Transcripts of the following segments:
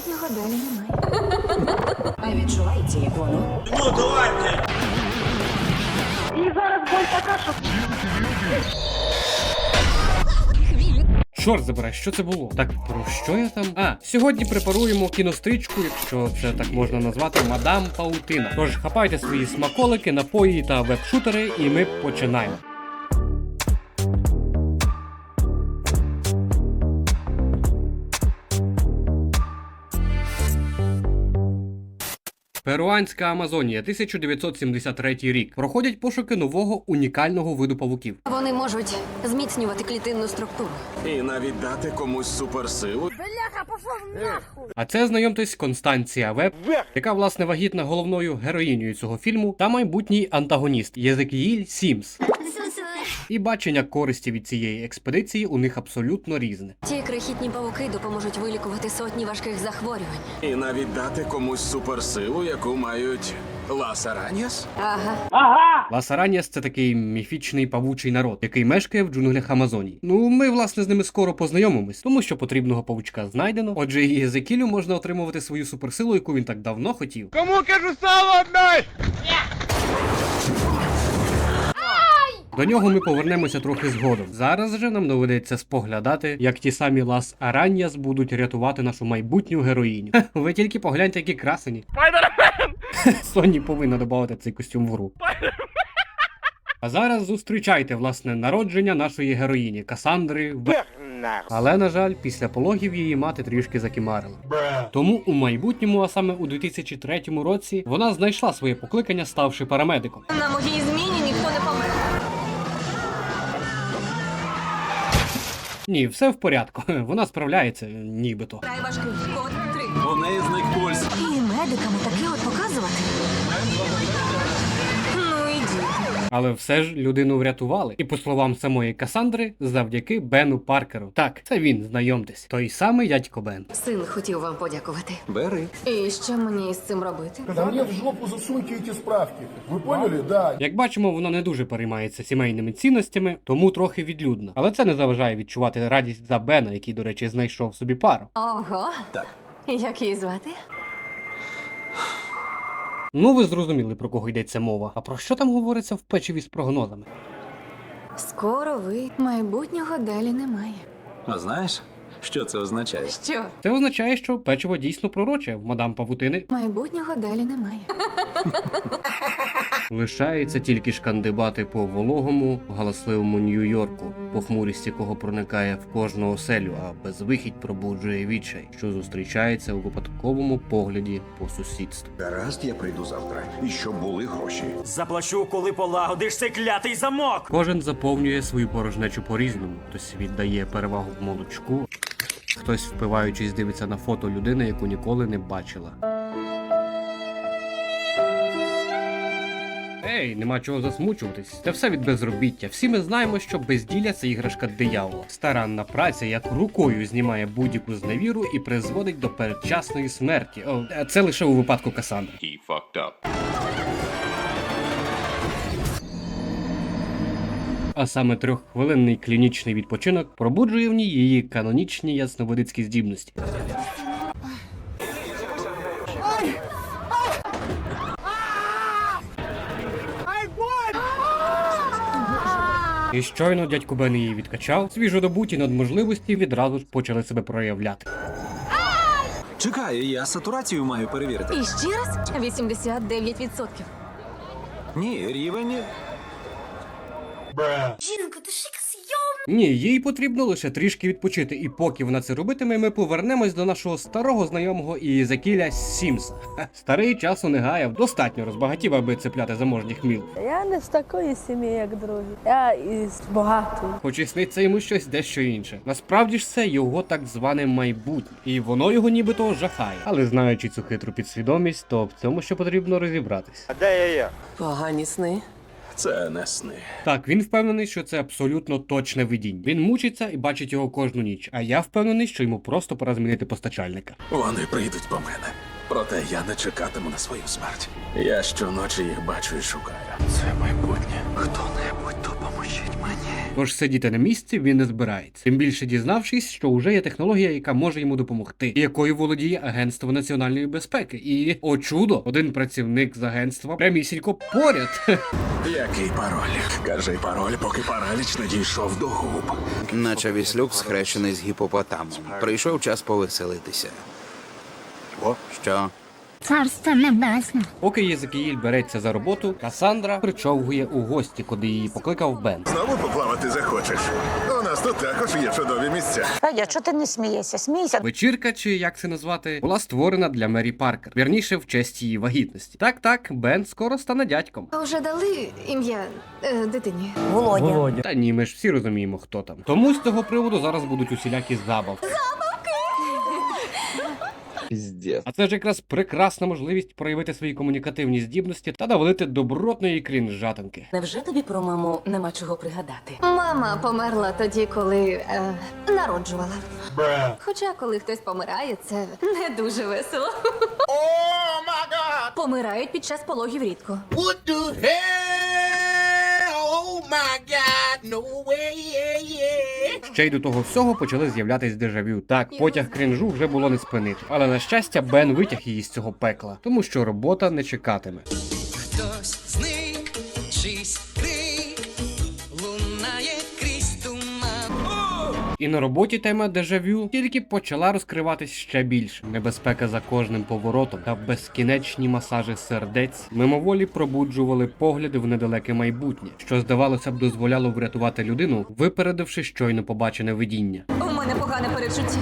Майбутнього далі немає. А відчувається, як воно. Чорт забирай, що це було? Так про що я там? А, сьогодні препаруємо кінострічку, якщо це так можна назвати, мадам Паутина. Тож хапайте свої смаколики, напої та веб-шутери, і ми починаємо. Перуанська Амазонія, 1973 рік. Проходять пошуки нового унікального виду павуків. Вони можуть зміцнювати клітинну структуру. І навіть дати комусь суперсилу. А це знайомтесь Констанція Веб, яка власне вагітна головною героїнею цього фільму та майбутній антагоніст Єзекіїль Сімс. І бачення користі від цієї експедиції у них абсолютно різне. Ті крихітні павуки допоможуть вилікувати сотні важких захворювань. І навіть дати комусь суперсилу, яку мають Ласараніас? Ага. Ласараніас це такий міфічний павучий народ, який мешкає в джунглях Амазонії. Ну, ми власне з ними скоро познайомимось, тому що потрібного павучка знайдено. Отже, і Єзекілю можна отримувати свою суперсилу, яку він так давно хотів. До нього ми повернемося трохи згодом. Зараз же нам доведеться споглядати, як ті самі Лас Араньяс будуть рятувати нашу майбутню героїню. Хе, Ви тільки погляньте, які красені. Соні повинна додати цей костюм в гру. А зараз зустрічайте власне народження нашої героїні Касандри В. Але, на жаль, після пологів її мати трішки закимарила. Тому у майбутньому, а саме у 2003 році, вона знайшла своє покликання, ставши парамедиком. На моїй зміні ніхто не помер. Ні, все в порядку. Вона справляється, нібито. Край важкий. Код три. У неї зник пульс. І медиками таке от показувати. Але все ж людину врятували. І по словам самої Касандри, завдяки Бену Паркеру. Так, це він, знайомтесь. Той самий дядько Бен. Син хотів вам подякувати. Бери. І що мені з цим робити? Мне в жопу засуньте эти справки. Вы поняли? Да. Як бачимо, вона не дуже переймається сімейними цінностями, тому трохи відлюдна. Але це не заважає відчувати радість за Бена, який, до речі, знайшов собі пару. Ого. Так. Як її звати? Ну, ви зрозуміли, про кого йдеться мова. А про що там говориться в печиві з прогнозами? Скоро ви майбутнього далі немає. А знаєш, що це означає? Що? Це означає, що печиво дійсно пророче в мадам Павутини. Майбутнього далі немає. Лишається тільки шкандибати по вологому, галасливому Нью-Йорку, похмурість якого проникає в кожну оселю, а безвихідь пробуджує відчай, що зустрічається у випадковому погляді по сусідству. Гаразд, я прийду завтра. І щоб були гроші. Заплачу, коли полагодиш цей клятий замок. Кожен заповнює свою порожнечу по-різному. Хтось віддає перевагу молочку, хтось впиваючись дивиться на фото людини, яку ніколи не бачила. Ей, нема чого засмучуватись. Це все від безробіття. Всі ми знаємо, що безділля це іграшка диявола. Старанна праця як рукою знімає будь-яку зневіру і призводить до передчасної смерті. О, це лише у випадку Касандри. He fucked up. А саме трьоххвилинний клінічний відпочинок пробуджує в ній її канонічні ясновидицькі здібності. І щойно дядько Бен її відкачав, свіжодобуті надможливості відразу ж почали себе проявляти. Чекай, я сатурацію маю перевірити. І ще раз 89%. Ні, рівень. Ні, їй потрібно лише трішки відпочити, і поки вона це робитиме, ми повернемось до нашого старого знайомого Ізакіля Сімса. Ха, Старий часу не гаяв, достатньо розбагатів, аби цепляти заможніх міл. Я не з такої сім'ї, як другі. Я із багатої. Хоч і сниться йому щось дещо інше. Насправді ж це його так зване майбутнє, і воно його нібито жахає. Але знаючи цю хитру підсвідомість, то в цьому ще потрібно розібратись. Погані сни. Це не сни. Так, він впевнений, що це абсолютно точне видіння. Він мучиться і бачить його кожну ніч. А я впевнений, що йому просто пора змінити постачальника. Вони прийдуть по мене. Проте я не чекатиму на свою смерть. Я щоночі їх бачу і шукаю. Це майбутнє. Хто-небудь. Тож сидіти на місці він не збирається. Тим більше дізнавшись, що вже є технологія, яка може йому допомогти, і якою володіє Агентство національної безпеки. І о чудо, один працівник з агентства прямісінько поряд. Який пароль? Кажи пароль, поки параліч не дійшов до губ. Наче віслюк схрещений з гіпопотамом. Прийшов час повеселитися. О, що? Царство небесне. Поки Єзекіїль береться за роботу, Касандра причовгує у гості, куди її покликав Бен. Знову поплавати захочеш? У нас тут також є чудові місця. Федя, чого ти не смієшся? Смійся. Вечірка, чи як це назвати, була створена для Мері Паркер, вірніше в честь її вагітності. Так, так, Бен скоро стане дядьком. А Вже дали ім'я е, дитині. Володя. Та ні, ми ж всі розуміємо, хто там. Тому з цього приводу зараз будуть усілякі забавки. Піздець. А це ж якраз прекрасна можливість проявити свої комунікативні здібності та навалити добротної крінжатинки. Невже тобі про маму нема чого пригадати? Мама померла тоді, коли е, народжувала. Хоча, коли хтось помирає, це не дуже весело. Помирають під час пологів рідко. Ще й до того всього почали з'являтись дежавю. Так, потяг крінжу вже було не спинити. Але на щастя, Бен витяг її з цього пекла, тому що робота не чекатиме. Хтось І на роботі тема дежавю тільки почала розкриватись ще більше. Небезпека за кожним поворотом та безкінечні масажі сердець мимоволі пробуджували погляди в недалеке майбутнє, що здавалося б дозволяло врятувати людину, випередивши щойно побачене видіння. У мене погане перечуття.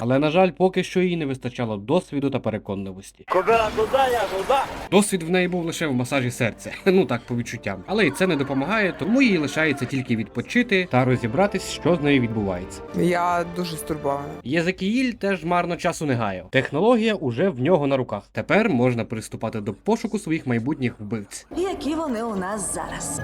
Але на жаль, поки що їй не вистачало досвіду та переконливості. Досвід в неї був лише в масажі серця. Ну так по відчуттям. Але і це не допомагає, тому їй лишається тільки відпочити та розібратись, що з нею відбувається. Я дуже стурбована. Єзекіїль теж марно часу не гаяв. Технологія уже в нього на руках. Тепер можна приступати до пошуку своїх майбутніх вбивць. Які вони у нас зараз?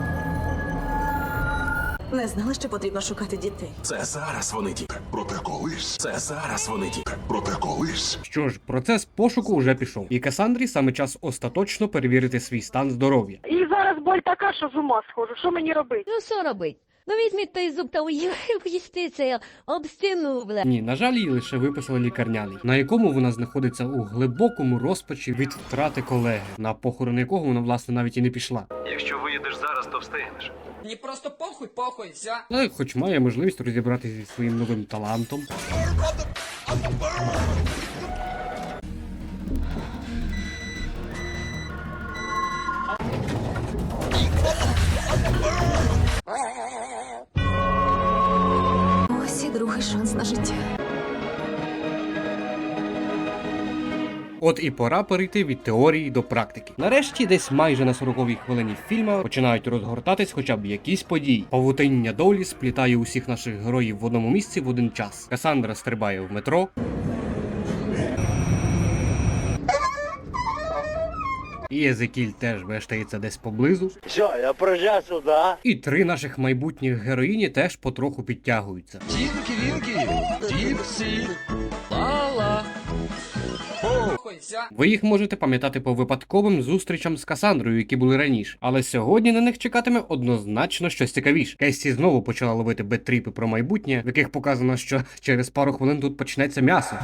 Не знала, що потрібно шукати дітей. Це зараз вони ті. Проте колись. Це зараз вони ті. Проте колись. Що ж, процес пошуку вже пішов, і Касандрі саме час остаточно перевірити свій стан здоров'я. І зараз боль така, що з ума схожу. Що мені робити? Ну що робить? Ну візьміть той зуб та уїсти це об стіну, бля. Ні, на жаль, їй лише виписали лікарняний, на якому вона знаходиться у глибокому розпачі від втрати колеги, на похорон якого вона власне навіть і не пішла. Якщо виїдеш встигнеш. Мені просто похуй, похуй, все. Але хоч має можливість розібратися зі своїм новим талантом. Ось і другий шанс на життя. От і пора перейти від теорії до практики. Нарешті, десь майже на 40-й хвилині фільму починають розгортатись хоча б якісь події. Павутиння долі сплітає усіх наших героїв в одному місці в один час. Касандра стрибає в метро. І Езекіль теж вештається десь поблизу. Що, я прожав сюди? І три наших майбутніх героїні теж потроху підтягуються. Тінки, вінки, тіпсі, лала. Ви їх можете пам'ятати по випадковим зустрічам з Касандрою, які були раніше. Але сьогодні на них чекатиме однозначно щось цікавіше. Кесі знову почала ловити бетріпи про майбутнє, в яких показано, що через пару хвилин тут почнеться м'ясо.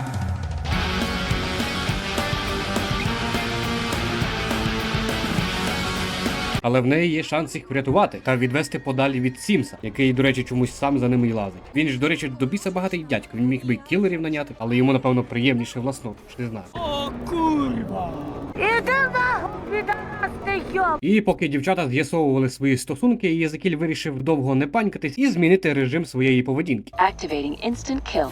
Але в неї є шанс їх врятувати та відвести подалі від Сімса, який, до речі, чомусь сам за ними й лазить. Він ж, до речі, до біса багатий дядько. Він міг би кілерів наняти, але йому, напевно, приємніше власноту, ж не знаю. Іди нахуй! І поки дівчата з'ясовували свої стосунки, Єзекіль вирішив довго не панькатись і змінити режим своєї поведінки. Activating instant kill.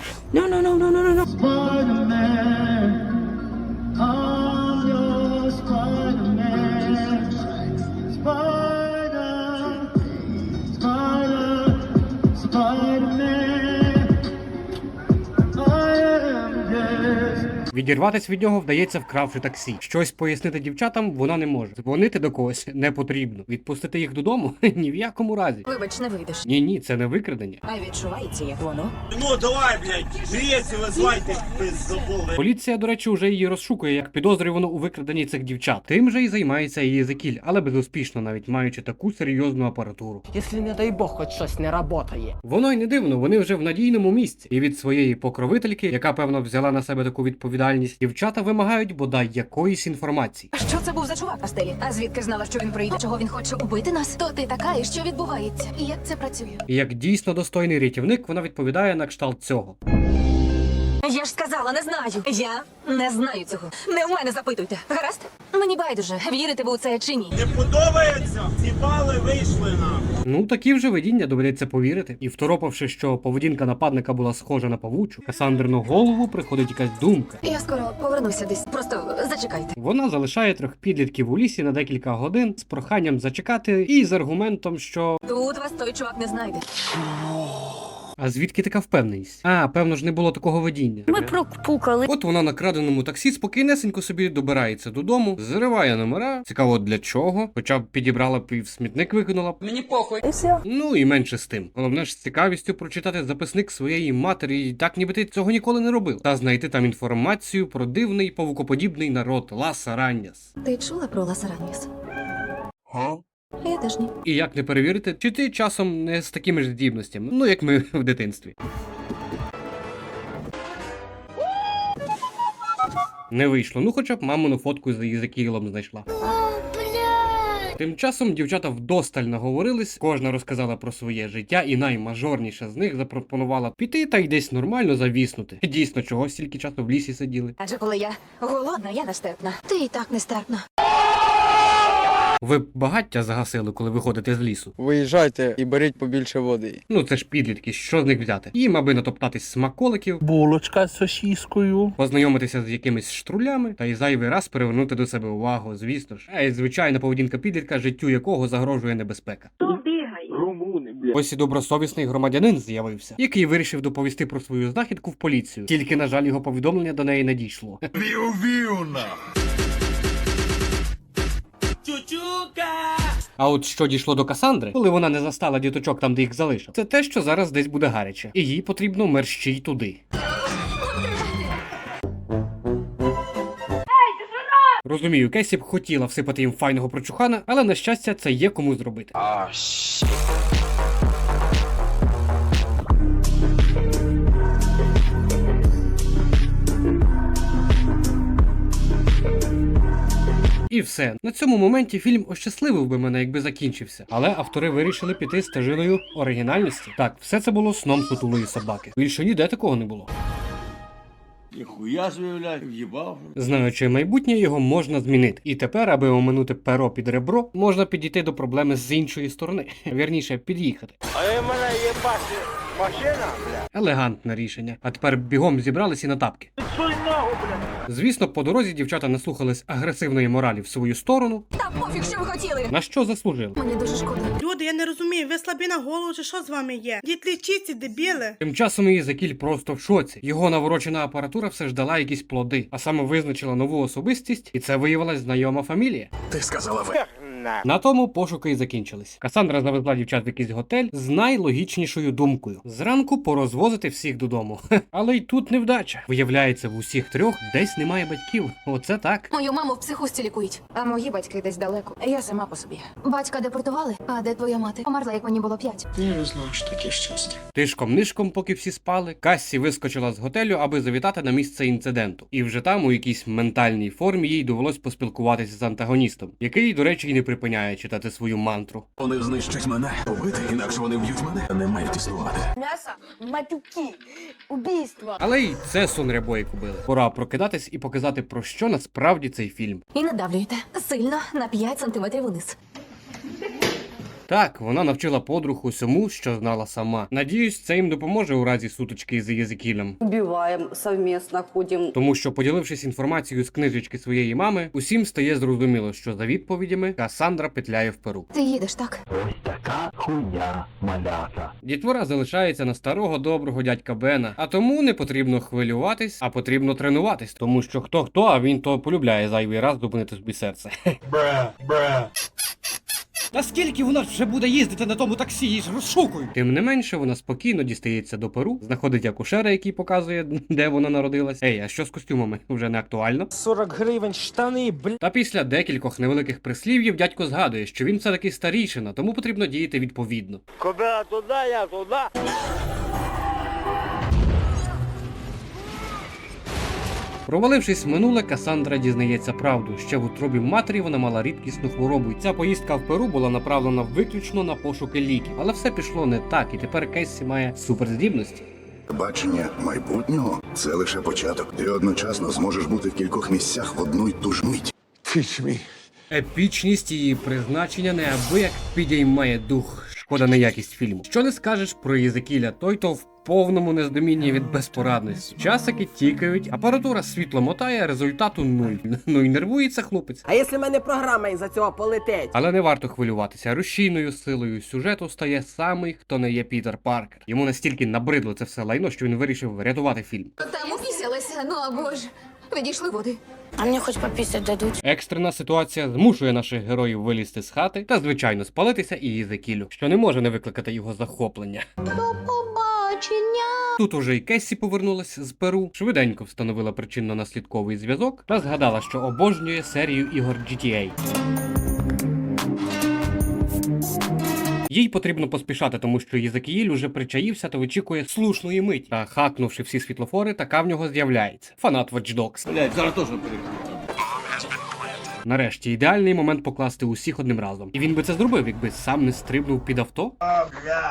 time. Відірватись від нього вдається, вкравши таксі. Щось пояснити дівчатам вона не може. Дзвонити до когось не потрібно. Відпустити їх додому ні в якому разі. Вибач, не вийдеш. Ні, ні, це не викрадення. А відчувається, як воно. Ну давай, блядь, грецію визвайте, пиздобол. Поліція, до речі, вже її розшукує як підозрювану у викраденні цих дівчат. Тим же й займається її Єзекіль, але безуспішно, навіть маючи таку серйозну апаратуру. Якщо, не дай Бог, хоч щось не работає. Воно й не дивно, вони вже в надійному місці. І від своєї покровительки, яка певно взяла на себе таку відповідальність, дівчата вимагають бодай якоїсь інформації. А що це був за чувак на стелі? А звідки знала, що він прийде? Чого він хоче убити нас? То ти така, і що відбувається? І як це працює? І як дійсно достойний рятівник, вона відповідає на кшталт цього. Я ж сказала, не знаю. Я не знаю цього. Не в мене запитуйте. Гаразд? Мені байдуже, вірите ви у це чи ні. Не подобається? Ці бали вийшли нам. Ну такі вже видіння доведеться повірити. І второпавши, що поведінка нападника була схожа на павучу, Касандрину голову приходить якась думка. Я скоро повернуся десь. Просто зачекайте. Вона залишає трьох підлітків у лісі на декілька годин з проханням зачекати і з аргументом, що Тут вас той чувак не знайде. А звідки така впевненість? А, певно ж не було такого видіння. Ми пропукали. От вона на краденому таксі спокійнесенько собі добирається додому, зриває номера. Цікаво для чого, хоча б підібрала б і в смітник викинула б. Мені похуй. І все. Ну і менше з тим. Головне ж з цікавістю прочитати записник своєї матері, і так ніби ти цього ніколи не робив. Та знайти там інформацію про дивний павукоподібний народ Лас Араньяс. Ти чула про Ласараніс? Я теж ні. І як не перевірити, чи ти часом не з такими ж здібностями, ну як ми в дитинстві. Не вийшло, ну хоча б мамину фотку з Єзекілом знайшла. Тим часом дівчата вдосталь наговорились, кожна розказала про своє життя, і наймажорніша з них запропонувала піти та й десь нормально завіснути. Дійсно, чого стільки часу в лісі сиділи. Адже коли я голодна, я нестерпна. Ти і так нестерпна. Ви багаття загасили, коли виходите з лісу. Виїжджайте і беріть побільше води. Ну це ж підлітки, що з них взяти? Їм аби натоптатись смаколиків, Булочка з сосіскою. познайомитися з якимись штрулями та й зайвий раз привернути до себе увагу, звісно ж. А й звичайна поведінка підлітка, життю якого загрожує небезпека. Ось і добросовісний громадянин з'явився, який вирішив доповісти про свою знахідку в поліцію. Тільки, на жаль, його повідомлення до неї не дійшло. Виу-виуна! Чучука! А от що дійшло до Касандри, коли вона не застала діточок там, де їх залишив, це те, що зараз десь буде гаряче, і їй потрібно мерщій туди. Розумію, Кесі б хотіла всипати їм файного прочухана, але на щастя, це є кому зробити. І все. На цьому моменті фільм ощасливив би мене, якби закінчився. Але автори вирішили піти стежиною оригінальності. Так, все це було сном сутулої собаки. Більше ніде такого не було. Ніхуя блядь, в'їбав. Знаючи майбутнє, його можна змінити. І тепер, аби оминути перо під ребро, можна підійти до проблеми з іншої сторони. Вірніше, під'їхати. А в мене є бачи машина, блядь. Елегантне рішення. А тепер бігом зібрались і на тапки. Суй ногу, блядь. Звісно, по дорозі дівчата наслухались агресивної моралі в свою сторону, Та пофіг, що ви хотіли. на що заслужили. Мені дуже шкода. Люди, я не розумію, ви слабі на голову чи що з вами є? Дід лічіться, дебіли. Тим часом її закіль просто в шоці. Його наворочена апаратура все ж дала якісь плоди, а саме визначила нову особистість, і це виявилась знайома фамілія. Ти сказала ви. На тому пошуки і закінчились. Касандра завезла дівчат в якийсь готель з найлогічнішою думкою: зранку порозвозити всіх додому. Але й тут невдача. Виявляється, в усіх трьох десь немає батьків. Оце так. Мою маму в психушці лікують, а мої батьки десь далеко. Я сама по собі. Батька депортували, а де твоя мати? Померла, як мені було п'ять. Тишком нишком, поки всі спали, Кассі вискочила з готелю, аби завітати на місце інциденту. І вже там, у якійсь ментальній формі, їй довелось поспілкуватися з антагоністом, який, до речі, й не припиняє читати свою мантру. Вони знищать мене. Побити, інакше вони вб'ють мене. Не мають існувати. М'ясо, матюки, убійства. Але й це сон рябої кубили. Пора прокидатись і показати про що насправді цей фільм. І надавлюйте сильно на 5 сантиметрів униз. Так, вона навчила подруг усьому, що знала сама. Надіюсь, це їм допоможе у разі сутички з Єзекілем. Убиваем совместно, ходим. Тому що, поділившись інформацією з книжечки своєї мами, усім стає зрозуміло, що за відповідями Касандра петляє в Перу. Ти їдеш, так? Ось така хуйня малята. Дітвора залишається на старого доброго дядька Бена, а тому не потрібно хвилюватись, а потрібно тренуватись, тому що хто хто, а він то полюбляє зайвий раз зупинити собі серце. Наскільки вона вже буде їздити на тому таксі, її ж розшукують. Тим не менше, вона спокійно дістається до Перу, знаходить акушера, який показує, де вона народилась. Ей, а що з костюмами? Вже не актуально. 40 гривень штани, бл. Та після декількох невеликих прислів'їв дядько згадує, що він все-таки старішина, тому потрібно діяти відповідно. Куди туди, я туди. Провалившись в минуле, Касандра дізнається правду. Ще в утробі матері вона мала рідкісну хворобу, і ця поїздка в Перу була направлена виключно на пошуки ліків. Але все пішло не так, і тепер Кессі має суперздібності. Бачення майбутнього це лише початок. Ти одночасно зможеш бути в кількох місцях в одну й ту ж мить. Епічність її призначення неабияк підіймає дух. Шкода на якість фільму. Що не скажеш про Єзекіля, той то в повному нездомінні від безпорадності. Часики тікають, апаратура світло мотає, результату нуль. Ну і нервується хлопець. А якщо в мене програма із-за цього полетить? Але не варто хвилюватися. Рушійною силою сюжету стає самий, хто не є Пітер Паркер. Йому настільки набридло це все лайно, що він вирішив врятувати фільм. Там упісялися, ну або ж відійшли води. А мне хоть пописать дадут? Екстрена ситуація змушує наших героїв вилізти з хати та, звичайно, спалитися і Єзекілю, що не може не викликати його захоплення. Тут уже й Кессі повернулась з Перу, швиденько встановила причинно-наслідковий зв'язок та згадала, що обожнює серію ігор GTA. Їй потрібно поспішати, тому що Єзекіїль уже причаївся та вичікує слушної миті. Та хакнувши всі світлофори, така в нього з'являється. Фанат Watch Dogs. Блять, зараз теж перейду. Нарешті ідеальний момент покласти усіх одним разом. І він би це зробив, якби сам не стрибнув під авто.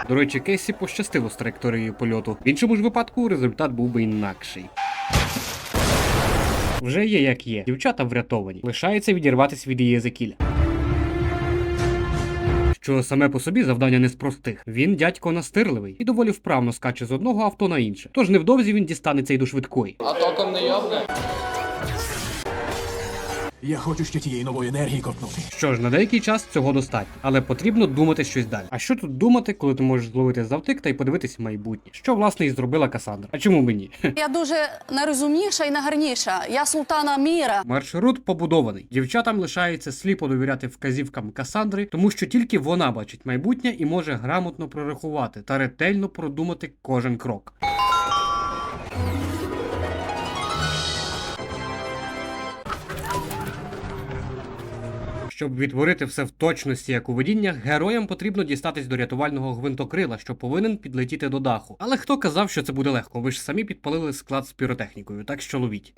До речі, Кесі пощастило з траєкторією польоту. В іншому ж випадку результат був би інакший. Вже є як є. Дівчата врятовані. Лишається відірватися від її Єзекіля. Що саме по собі завдання не з простих. Він дядько настирливий і доволі вправно скаче з одного авто на інше. Тож невдовзі він дістанеться й до швидкої. А током не йобне? Я хочу ще тієї нової енергії копнути. Що ж, на деякий час цього достатньо, але потрібно думати щось далі. А що тут думати, коли ти можеш зловити завтик та й подивитись в майбутнє? Що власне і зробила Касандра? А чому б ні? Я дуже найрозумніша і найгарніша. Я султана міра. Маршрут побудований. Дівчатам лишається сліпо довіряти вказівкам Касандри, тому що тільки вона бачить майбутнє і може грамотно прорахувати та ретельно продумати кожен крок. Щоб відтворити все в точності, як у видіннях, героям потрібно дістатись до рятувального гвинтокрила, що повинен підлетіти до даху. Але хто казав, що це буде легко? Ви ж самі підпалили склад з піротехнікою, так що ловіть.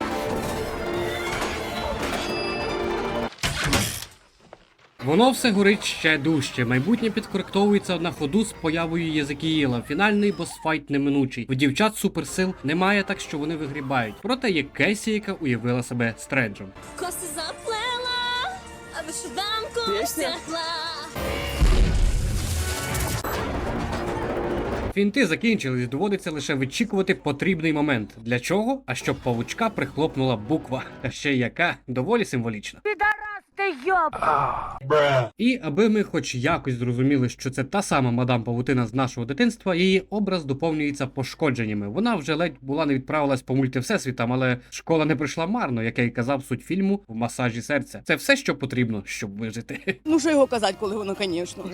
Воно все горить ще дужче. Майбутнє підкоректовується на ходу з появою Єзекіїла. Фінальний босфайт неминучий. В дівчат суперсил немає, так що вони вигрібають. Проте є Кесі, яка уявила себе стренджем. Коси втягла. Фінти закінчились, доводиться лише вичікувати потрібний момент. Для чого? А щоб павучка прихлопнула буква. Та ще яка доволі символічна. І аби ми хоч якось зрозуміли, що це та сама мадам Павутина з нашого дитинства, її образ доповнюється пошкодженнями. Вона вже ледь була не відправилась по мульти всесвітам, але школа не пройшла марно, як я й казав суть фільму в масажі серця. Це все, що потрібно, щоб вижити. Ну що його казати, коли воно, звісно.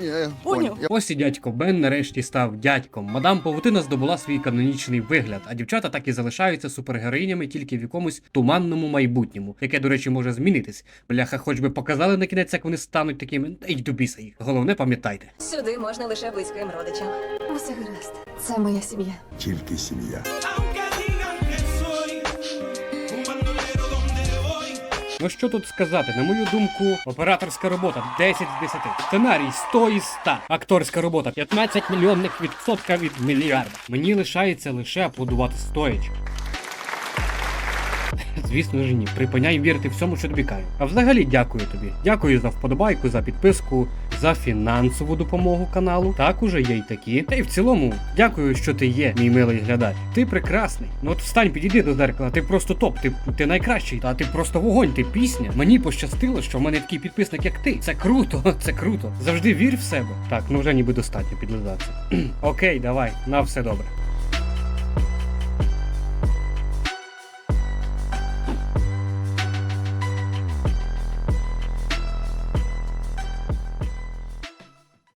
Поняв? Ось і дядько Бен нарешті став дядьком. Мадам Павутина здобула свій канонічний вигляд, а дівчата так і залишаються супергероїнями тільки в якомусь туманному майбутньому, яке, до речі, може змінитись. Бляха, хоч би показали на кінець, як вони стануть такими. Та й до біса їх. Головне, пам'ятайте. Сюди можна лише близьким родичам. Усе гаразд. Це моя сім'я. Тільки сім'я. Ну що тут сказати? На мою думку, операторська робота 10 з 10. Сценарій 100 із 100. Акторська робота 15 мільйонних відсотка від мільярда. Мені лишається лише аплодувати стоячи. Звісно ж ні, припиняй вірити всьому, що тобі кажуть. А взагалі дякую тобі. Дякую за вподобайку, за підписку, за фінансову допомогу каналу. Так уже є й такі. Та й в цілому, дякую, що ти є, мій милий глядач. Ти прекрасний. Ну от встань, підійди до зеркала, ти просто топ, ти, ти найкращий, та ти просто вогонь, ти пісня. Мені пощастило, що в мене такий підписник, як ти. Це круто, це круто. Завжди вір в себе. Так, ну вже ніби достатньо підлизатися. Окей, давай, на все добре.